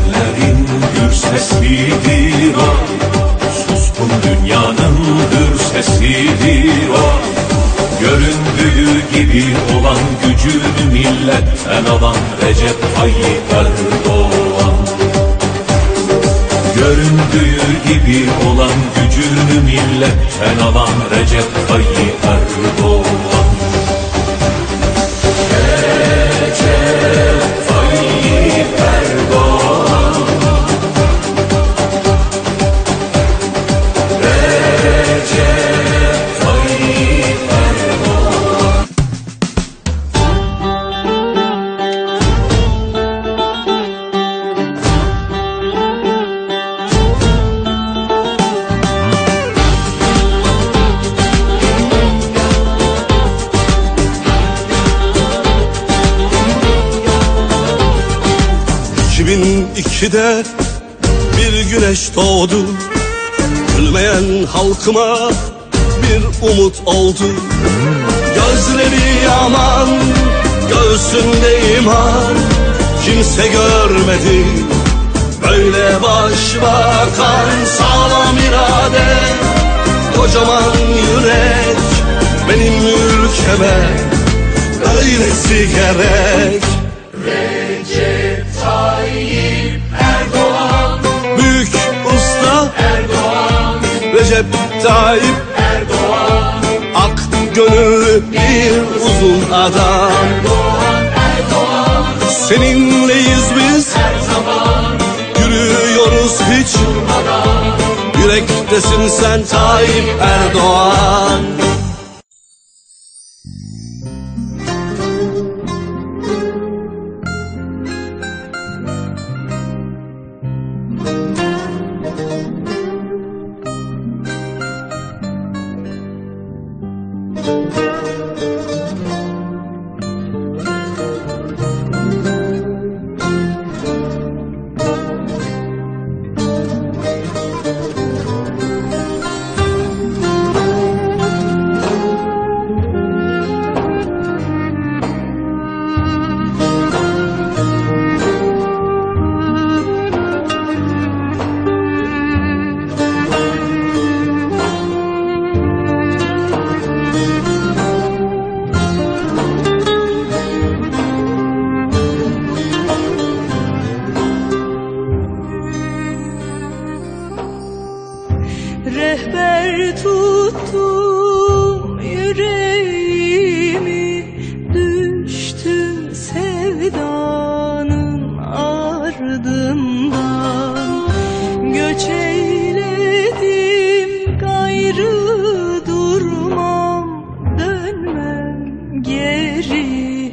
erenlerin gür sesidir o Suskun dünyanın gür sesidir o Göründüğü gibi olan gücünü milletten alan Recep Tayyip Erdoğan. Göründüğü gibi olan gücünü milletten alan Recep Tayyip Erdoğan. ...2002'de bir güneş doğdu. Gülmeyen halkıma bir umut oldu. Gözleri yaman, göğsünde iman. Kimse görmedi. Böyle başbakan Sağlam irade, kocaman yürek. Benim ülkeme öylesi gerek. Büyük Recep Tayyip Erdoğan. Ak gönüllü bir uzun adam Erdoğan Erdoğan Seninleyiz biz. Her zaman Yürüyoruz hiç. Durmadan Yürektesin sen Tayyip Erdoğan Rehber tuttum yüreğimi. Düştüm sevdanın ardından. Göç eyledim gayrı durmam. Dönmem geri.